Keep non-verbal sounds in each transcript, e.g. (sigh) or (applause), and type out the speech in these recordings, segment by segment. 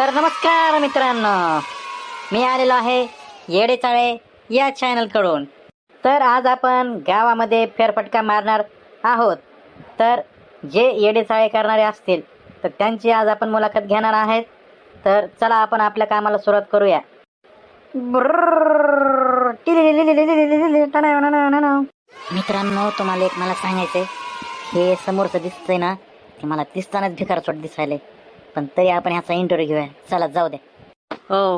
तर नमस्कार मित्रांनो. मी आलेलो आहे येडेचाळे या चॅनलकडून तर आज आपण गावामध्ये फेरफटका मारणार आहोत. तर जे येडेचाळे करणारे असतील तर त्यांची आज आपण मुलाखत घेणार आहेत. तर चला आपण आपल्या कामाला सुरुवात करूया. मित्रांनो तुम्हाला एक मला सांगायचंय. हे समोरचं दिसतंय ना ते मला दिसतानाच भिकारचोट दिसायलंय. पण तरी आपण ह्याचा इंटरव्ह्यू घेऊया. चला जाऊ द्या हो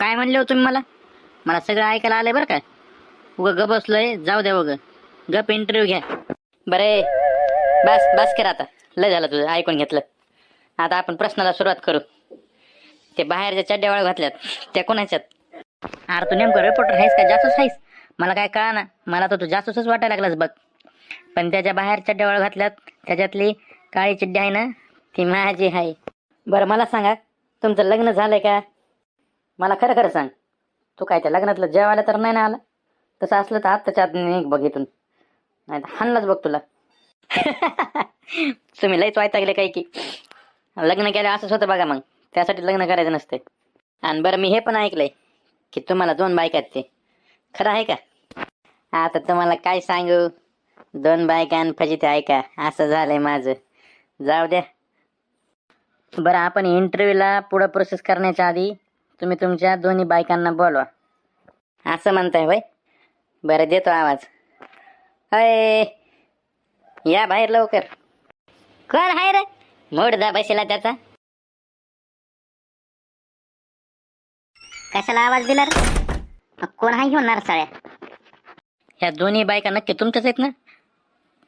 काय म्हणले हो तुम्ही मला? मला सगळं ऐकायला आलंय बरं का? उग ग बसलोय. जाऊ द्या उग. गप इंटरव्ह्यू घ्या. बरे बस बस कर आता. लय झालं तुझं ऐकून घेतलं. आता आपण प्रश्नाला सुरुवात करू. ते बाहेरच्या चड्ड्यावाळ घातल्यात. त्या कोणाच्यात? अरे तू नेमकं रिपोर्टर आहेस का? जासूस आहेस? मला काय कळा ना मला तर तू जासूसच वाटायला लागलास बघ. पण त्याच्या बाहेर चड्ड्यावाळ घातल्यात त्याच्यातली काळी चिड्डी आहे ना ती माझी आहे. बरं मला सांगा तुमचं लग्न झालंय का? मला खरं खरं सांग. तू काय त्या लग्नातलं जेवायला तर नाही ना आला? तसं असलं तर आत्ताच्या आत निघ बघ इथून. नाही तर हाणलाच बघ तुला. (laughs) तुम्ही लयच वायता गेले काही की. लग्न केलं असंच होतं बघा मग. त्यासाठी लग्न करायचं नसते आणि बरं मी हे पण ऐकलंय की तुम्हाला दोन बायका आहेत ते. खरं आहे का? आता तुम्हाला काय सांगू? दोन बायका फजिते ऐका असं झालंय माझं. जाऊ द्या. बरं आपण इंटरव्ह्यूला पुढं प्रोसेस करण्याच्या आधी तुम्ही तुमच्या दोन्ही बायकांना बोलवा. असं म्हणताय होय? बरं देतो आवाज. अय या बाहेर लवकर. कोण आहे रे? मोडदा बसेला त्याचा. कशाला आवाज दिला रे? कोण आहे घेऊन साळ्या ह्या दोन्ही बायका नक्की तुमच्याच आहेत ना?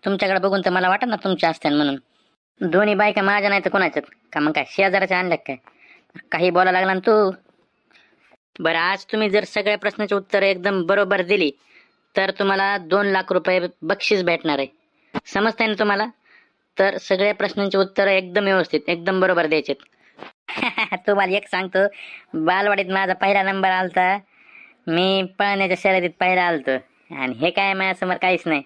तुमच्याकडे बघून तर मला वाटत ना तुमच्या असत्या म्हणून. दोन्ही बायका माझ्या नाही तर कोणाच्यात? का मग काय शेजाराच्या आणल्या काय? काही बोला लागला ना तू? बरं आज तुम्ही जर सगळ्या प्रश्नाची उत्तरं एकदम बरोबर दिली तर तुम्हाला दोन लाख रुपये बक्षीस भेटणार आहे. समजतंय ना तुम्हाला? तर सगळ्या प्रश्नांची उत्तरं एकदम व्यवस्थित एकदम बरोबर द्यायचेत. (laughs) तुम्हाला एक सांगतो बालवाडीत माझा पहिला नंबर आलता. मी पळण्याच्या शर्यतीत पहिला आलतो. आणि हे काय माझ्यासमोर काहीच नाही.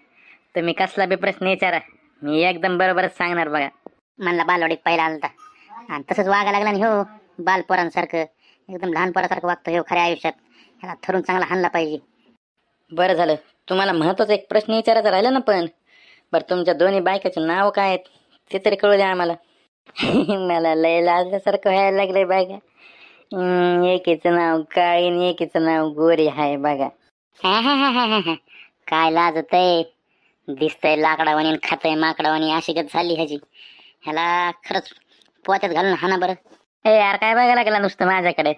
तुम्ही कसला बी प्रश्न विचारा. मी एकदम बरोबरच सांगणार बघा. म्हणला बालवाडीत पहिला आलता. आणि तसंच वागा लागला आणि हो बालपोरांसारखं एकदम लहान पोरासारखं वागतो हो खऱ्या आयुष्यात. ह्याला ठरून चांगला हाणला पाहिजे. बरं झालं. तुम्हाला महत्त्वाचा एक प्रश्न विचारायचा राहिला ना पण. बरं तुमच्या दोन्ही बायकाचे नाव काय आहेत? ते तरी कळू द्या आम्हाला. (laughs) मला लय लाजल्यासारखं व्हायला लागलंय बायका. एकीचं नाव काळी आणि एकीचं नाव गोरी आहे बघा. काय लाजत आहे दिसतंय लाकडावानी आणि खातंय माकडावानी अशी गत झाली ह्याची. ह्याला खरंच पोत्यात घालून हाना बरं. ए यार काय बघायला लागला नुसतं माझ्याकडे?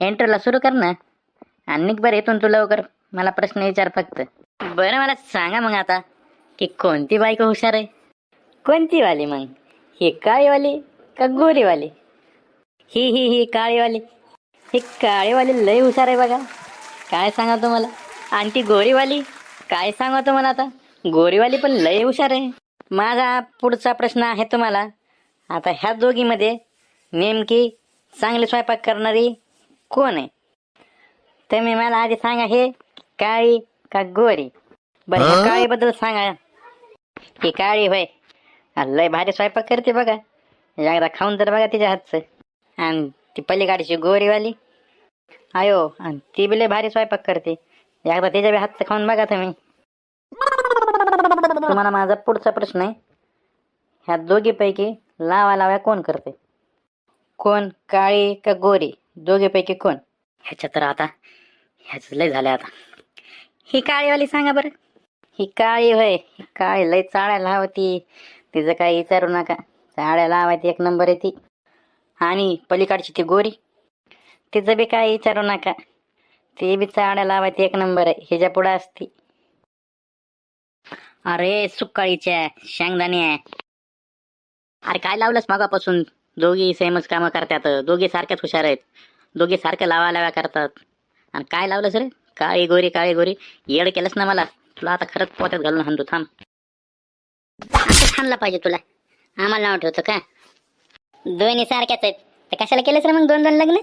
इंटरव्ह्यूला सुरू कर ना. आणि निघ बरं इथून तू लवकर. मला प्रश्न विचार फक्त. बरं मला सांगा मग आता की कोणती बायको हुशार आहे? कोणती वाली मग? ही काळीवाली का गोरीवाली? ही ही ही काळीवाली. ही काळीवाली लय हुशार आहे बघा. काय सांगा तुम्हाला? आणि ती गोरीवाली काय सांगा तुम्हाला आता? गोरीवाली पण लय हुशार आहे. माझा पुढचा प्रश्न आहे तुम्हाला. आता ह्या दोघीमध्ये नेमकी चांगली स्वयंपाक करणारी कोण आहे? तुम्ही मला आधी सांगा हे काळी का गोरी? बरं काळीबद्दल सांगा. ही काळी होय. लय भारी स्वयंपाक करते बघा. एकदा खाऊन तर बघा तिच्या हातचं. आणि ती पलीकडची गोरीवाली. आयो आणि ती बी लय भारी स्वयंपाक करते. एकदा तिच्या बी हातचं खाऊन बघा तुम्ही. तुम्हाला माझा पुढचा प्रश्न आहे. ह्या दोघीपैकी लावा लाव्या कोण करते? कोण? काळी का गोरी? दोघीपैकी कोण? ह्याच्या तर आता ह्याच लय झालं आता. ही काळीवाली सांगा बरं. ही काळी होय. ही काळी लय चाळ्या लावती. तिचं काही विचारू नका. चाळ्या लावायची एक नंबर आहे ती. आणि पलीकडची ती गोरी. तिचं बी काय विचारू नका. ती बी चाळ्या लावायची एक नंबर आहे. हिच्या पुढं असती. अरे सुकाळीच्या शेंगदाणे अरे काय लावलंस मागापासून? दोघी सेमच कामं करतात. दोघी सारख्याच हुशार आहेत. दोघी सारख्या लावा लाव्या करतात. आणि काय लावलंस रे? काळी गोरी काळी गोरी. येड केलंस ना मला. तुला आता खरंच पोत्यात घालून हाणतो. थांब. थांबला पाहिजे तुला. आम्हाला नाव ठेवतो का? दोन्ही सारख्याच आहेत. तर कशाला केलंस रे मग दोन दोन लग्न?